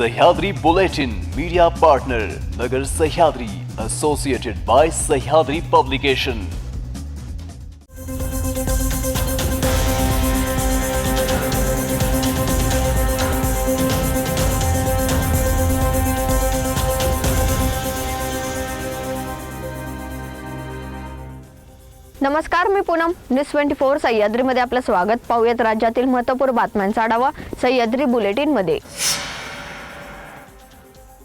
Sahyadri Bulletin, media partner Nagar Sahyadri associated by Sahyadri publication नमस्कार मी Poonam. News twenty four सह्याद्रीमध्ये आपलं स्वागत. पाहूयात राज्यातील महत्त्वपूर्ण बातम्यांचा आढावा सह्याद्री बुलेटिनमध्ये.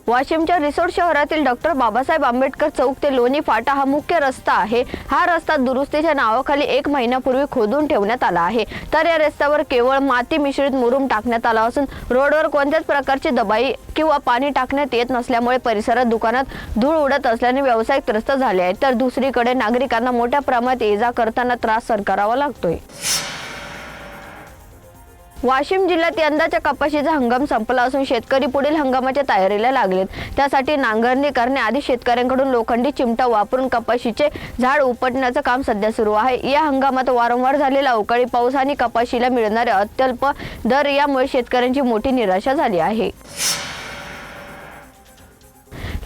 वाशिमच्या रिसोड शहरातील डॉक्टर बाबासाहेब आंबेडकर चौक ते लोणी फाटा हा मुख्य रस्ता आहे. हा रस्ता दुरुस्तीच्या नावाखाली एक महिन्यापूर्वी खोदून ठेवण्यात आला आहे. तर या रस्त्यावर केवळ माती मिश्रित मुरुम टाकण्यात आला असून रोडवर कोणत्याच प्रकारची दबाई किंवा पाणी टाकण्यात येत नसल्यामुळे परिसरात दुकानात धूळ उडत असल्याने व्यावसायिक त्रस्त झाले आहेत. तर दुसरीकडे नागरिकांना मोठ्या प्रमाणात ये जा करताना त्रास सरकारावा लागतोय. वाशिम जिल्ह्यात यंदाच्या कपाशीचा हंगाम संपला असून शेतकरी पुढील हंगामाच्या तयारीला लागलेत. त्यासाठी नांगरणी करण्याआधी शेतकऱ्यांकडून लोखंडी चिमटा वापरून कपाशीचे झाड उपटण्याचं काम सध्या सुरू आहे. या हंगामात वारंवार झालेला अवकाळी पाऊस आणि कपाशीला मिळणारे अत्यल्प दर यामुळे शेतकऱ्यांची मोठी निराशा झाली आहे.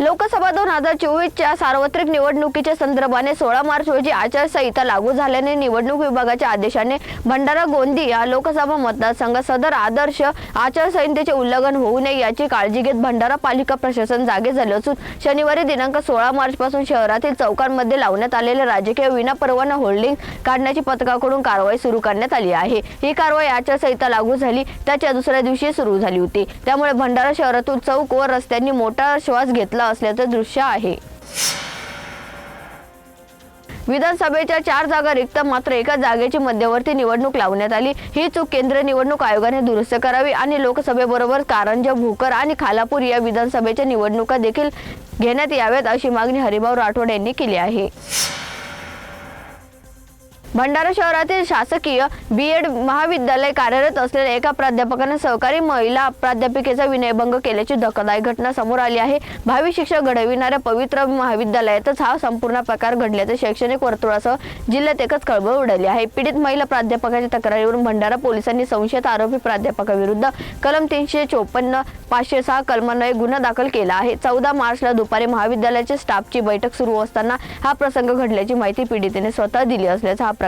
लोकसभा दोन हजार चोवीसच्या सार्वत्रिक निवडणुकीच्या संदर्भाने सोळा मार्च रोजी आचारसंहिता लागू झाल्याने निवडणूक विभागाच्या आदेशाने भंडारा गोंदी या लोकसभा मतदारसंघात सदर आदर्श आचारसंहितेचे उल्लंघन होऊ नये याची काळजी घेत भंडारा पालिका प्रशासन जागे झाले असून शनिवारी दिनांक सोळा मार्च पासून शहरातील चौकांमध्ये लावण्यात आलेले राजकीय विनापरवाना होल्डिंग काढण्याची पथकाकडून कारवाई सुरू करण्यात आली आहे. ही कारवाई आचारसंहिता लागू झाली त्याच्या दुसऱ्या दिवशी सुरू झाली होती. त्यामुळे भंडारा शहरातून चौक व रस्त्यांनी मोठा श्वास घेतला असल्याचं दृश्य आहे. विधानसभेच्या चार जागा रिक्त मात्र एका जागेची मध्यवर्ती निवडणूक लावण्यात आली. ही चूक केंद्रीय निवडणूक आयोगाने दुरुस्त करावी आणि लोकसभेबरोबर कारंजा भोकर आणि खालापूर या विधानसभेच्या निवडणुका देखील घेण्यात याव्यात अशी मागणी हरिभाऊ राठोड यांनी केली आहे. भंडारा शहरातील शासकीय बी एड महाविद्यालय कार्यरत असलेल्या एका प्राध्यापकाने सहकारी महिला प्राध्यापिकेचा विनयभंग केल्याची धक्कादायक घटना समोर आली आहे. भावी शिक्षक घडविणाऱ्या पवित्र महाविद्यालयातच हा संपूर्ण प्रकार घडल्याचे शैक्षणिक वर्तुळासह जिल्ह्यात एकच खळबळ उडाली आहे. पीडित महिला प्राध्यापकाच्या तक्रारीवरून भंडारा पोलिसांनी संशयित आरोपी प्राध्यापकाविरुद्ध कलम तीनशे चोपन्न पाचशे सहा कलमान्वये गुन्हा दाखल केला आहे. चौदा मार्चला दुपारी महाविद्यालयाच्या स्टाफची बैठक सुरू असताना हा प्रसंग घडल्याची माहिती पीडितेने स्वतः दिली असल्याचा हा प्रकार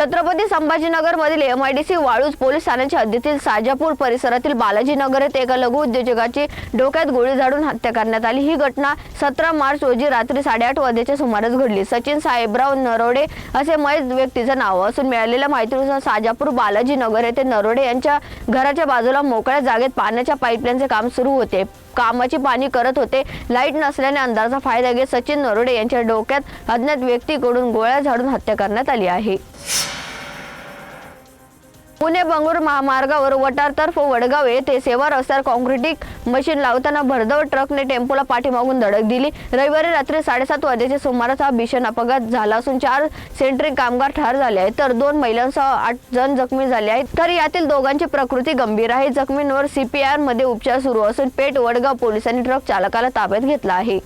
छत्रपती संभाजीनगर मधील एमआयडीसी वाळूज पोलीस ठाण्याच्या हद्दीतील साजापूर परिसरातील बालाजीनगर येथे एका लघु उद्योजकाची डोक्यात गोळी झाडून हत्या करण्यात आली. ही घटना सतरा मार्च रोजी रात्री साडेआठ वाजेच्या सुमारास घडली. सचिन साहेबराव नरोडे असे मयत व्यक्तीचं नाव असून मिळालेल्या माहितीनुसार साजापूर बालाजीनगर येथे नरोडे यांच्या घराच्या बाजूला मोकळ्या जागेत पाण्याच्या पाईपलाईनचे काम सुरू होते. कामाची पाणी करत होते. लाइट नसल्याने अंधाराचा फायदा घेत सचिन नरोडे यांच्या डोक्यात अज्ञात व्यक्तीकडून गोळ्या झाडून हत्या करण्यात आली आहे. पुणे बंगळूर महामार्गावर वटारतर्फ वडगाव येथे सेवा रस्त्यावर कॉन्क्रिटिंग मशीन लावताना भरधाव ट्रकने टेम्पोला पाठीमागून धडक दिली. रविवारी रात्री साडेसात वाजेच्या सुमारास हा भीषण अपघात झाला असून चार सेंट्रिंग कामगार ठार झाले आहेत. तर दोन महिलांसह आठ जण जखमी झाले आहेत. तर यातील दोघांची प्रकृती गंभीर आहे. जखमींवर सीपीआरमध्ये उपचार सुरू असून पेठ वडगाव पोलिसांनी ट्रक चालकाला ताब्यात घेतला आहे.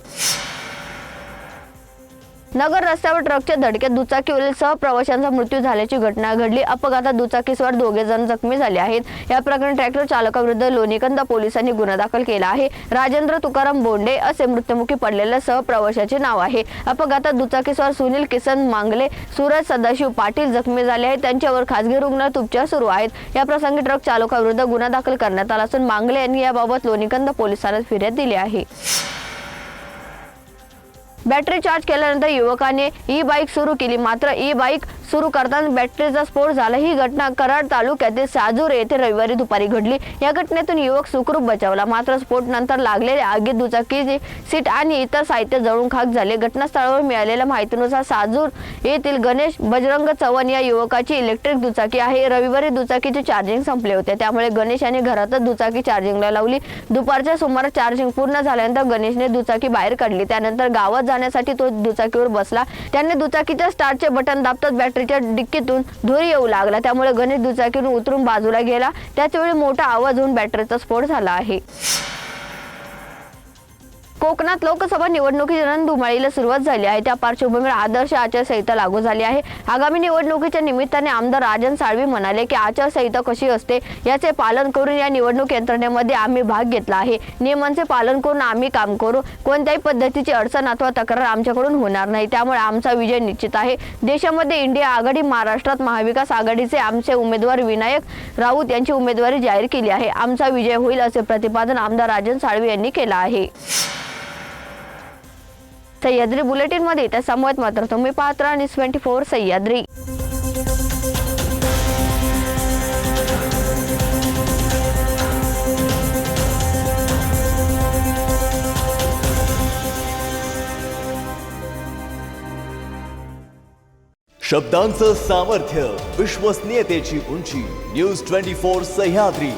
नगर रस्त्यावर ट्रकच्या धडकेत दुचाकीवरील सहप्रवाशांचा मृत्यू झाल्याची घटना घडली. अपघातात दुचाकीस्वार दोघे जण जखमी झाले आहेत. या प्रकरणी ट्रॅक्टर चालकाविरुद्ध लोणीकंद पोलिसांनी गुन्हा दाखल केला आहे. राजेंद्र तुकाराम बोंडे असे मृत्युमुखी पडलेल्या सहप्रवाशाचे नाव आहे. अपघातात दुचाकीस्वार सुनील किसन मांगले सूरज सदाशिव पाटील जखमी झाले आहेत. त्यांच्यावर खासगी रुग्णालयात उपचार सुरू आहेत. या प्रसंगी ट्रक चालकाविरुद्ध गुन्हा दाखल करण्यात आला असून मांगले यांनी याबाबत लोणीकंद पोलिसांना फिर्याद दिली आहे. बॅटरी चार्ज केल्यानंतर युवकाने ई बाईक सुरू केली. मात्र ई बाईक सुरू करताना बॅटरीचा स्फोट झाला. ही घटना कराड तालुक्यातील साजूर येथे रविवारी दुपारी घडली. या घटनेतून युवक सुखरूप बचावला. मात्र स्फोट नंतर लागलेल्या आगीत दुचाकीची सीट आणि इतर साहित्य जळून खाक झाले. घटनास्थळावर मिळालेल्या माहितीनुसार साजूर येथील गणेश बजरंग चव्हाण या युवकाची इलेक्ट्रिक दुचाकी आहे. रविवारी दुचाकीचे चार्जिंग संपले होते. त्यामुळे गणेश यांनी घरातच दुचाकी चार्जिंगला लावली. दुपारच्या सुमारास चार्जिंग पूर्ण झाल्यानंतर गणेशने दुचाकी बाहेर काढली. त्यानंतर गावात जाण्यासाठी तो दुचाकीवर बसला. त्याने दुचाकीच्या स्टार्टचे बटन दाबताच बॅटरीच्या डिक्कीतून धूर येऊ लागला. त्यामुळे गणेश दुचाकीतून उतरून बाजूला गेला. त्याचवेळी मोठा आवाज होऊन बॅटरीचा स्फोट झाला आहे. कोकणात लोकसभा निवडणुकीची रणधुमाळीला सुरुवात झाली आहे. त्या पार्श्वभूमीवर आदर्श आचारसंहिता लागू झाली आहे. आगामी निवडणुकीच्या निमित्ताने आमदार राजन साळवी म्हणाले की आचारसंहिता कशी असते याचे पालन करून या निवडणूक यंत्रणेमध्ये आम्ही भाग घेतला आहे. नियमांचे पालन करून आम्ही काम करू. कोणत्याही पद्धतीची अडचण अथवा तक्रार आमच्याकडून होणार नाही. त्यामुळे आमचा विजय निश्चित आहे. देशामध्ये इंडिया आघाडी महाराष्ट्रात महाविकास आघाडीचे आमचे उमेदवार विनायक राऊत यांची उमेदवारी जाहीर केली आहे. आमचा विजय होईल असे प्रतिपादन आमदार राजन साळवी यांनी केलं आहे. सह्याद्री बुलेटिनमध्ये त्या समोर मात्र तुम्ही पाहत राहा न्यूज ट्वेंटी फोर सह्याद्री. शब्दांचं सामर्थ्य विश्वसनीयतेची उंची न्यूज ट्वेंटी फोर सह्याद्री.